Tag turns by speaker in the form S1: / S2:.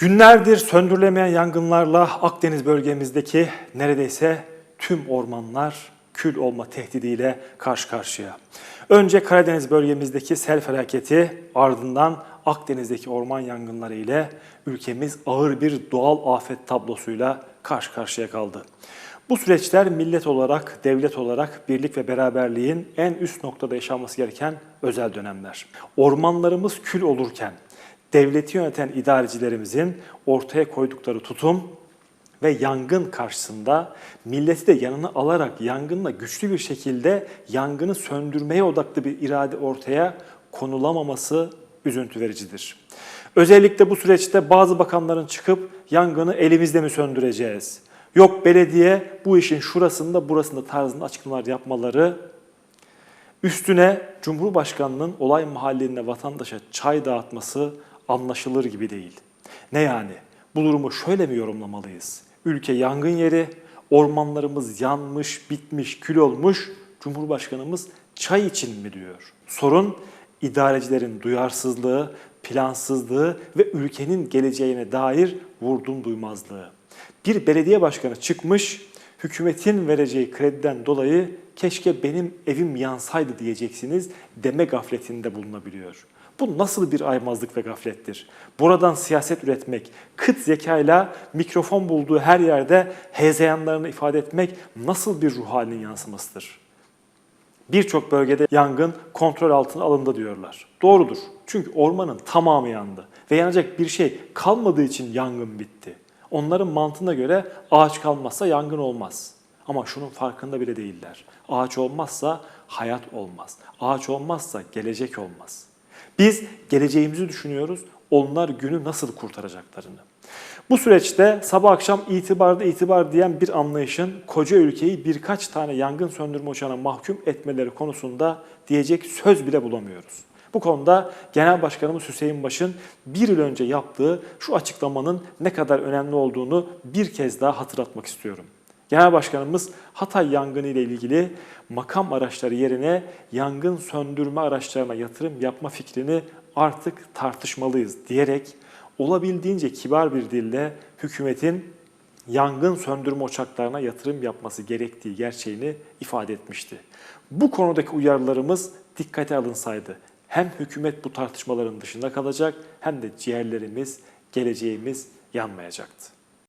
S1: Günlerdir söndürülemeyen yangınlarla Akdeniz bölgemizdeki neredeyse tüm ormanlar kül olma tehdidiyle karşı karşıya. Önce Karadeniz bölgemizdeki sel felaketi ardından Akdeniz'deki orman yangınları ile ülkemiz ağır bir doğal afet tablosuyla karşı karşıya kaldı. Bu süreçler millet olarak, devlet olarak birlik ve beraberliğin en üst noktada yaşanması gereken özel dönemler. Ormanlarımız kül olurken devleti yöneten idarecilerimizin ortaya koydukları tutum ve yangın karşısında milleti de yanına alarak yangınla güçlü bir şekilde yangını söndürmeye odaklı bir irade ortaya konulamaması üzüntü vericidir. Özellikle bu süreçte bazı bakanların çıkıp yangını elimizde mi söndüreceğiz? Yok belediye bu işin şurasında burasında tarzında açıklamalar yapmaları Üstüne Cumhurbaşkanının olay mahalline vatandaşa çay dağıtması anlaşılır gibi değil. Ne yani? Bu durumu şöyle mi yorumlamalıyız? Ülke yangın yeri, ormanlarımız yanmış, bitmiş, kül olmuş. Cumhurbaşkanımız çay için mi diyor? Sorun idarecilerin duyarsızlığı, plansızlığı ve ülkenin geleceğine dair vurdum duymazlığı. Bir belediye başkanı çıkmış, hükümetin vereceği krediden dolayı keşke benim evim yansaydı diyeceksiniz deme gafletinde bulunabiliyor. Bu nasıl bir aymazlık ve gaflettir? Buradan siyaset üretmek, kıt zekayla mikrofon bulduğu her yerde hezeyanlarını ifade etmek nasıl bir ruh halinin yansımasıdır? Birçok bölgede yangın kontrol altına alındı diyorlar. Doğrudur. Çünkü ormanın tamamı yandı ve yanacak bir şey kalmadığı için yangın bitti. Onların mantığına göre ağaç kalmazsa yangın olmaz. Ama şunun farkında bile değiller. Ağaç olmazsa hayat olmaz. Ağaç olmazsa gelecek olmaz. Biz geleceğimizi düşünüyoruz. Onlar günü nasıl kurtaracaklarını. Bu süreçte sabah akşam itibarda itibar diyen bir anlayışın koca ülkeyi birkaç tane yangın söndürme uçağına mahkum etmeleri konusunda diyecek söz bile bulamıyoruz. Bu konuda Genel Başkanımız Hüseyin Baş'ın bir yıl önce yaptığı şu açıklamanın ne kadar önemli olduğunu bir kez daha hatırlatmak istiyorum. Genel Başkanımız Hatay yangını ile ilgili makam araçları yerine yangın söndürme araçlarına yatırım yapma fikrini artık tartışmalıyız diyerek olabildiğince kibar bir dille hükümetin yangın söndürme uçaklarına yatırım yapması gerektiği gerçeğini ifade etmişti. Bu konudaki uyarılarımız dikkate alınsaydı hem hükümet bu tartışmaların dışında kalacak hem de ciğerlerimiz, geleceğimiz yanmayacaktı.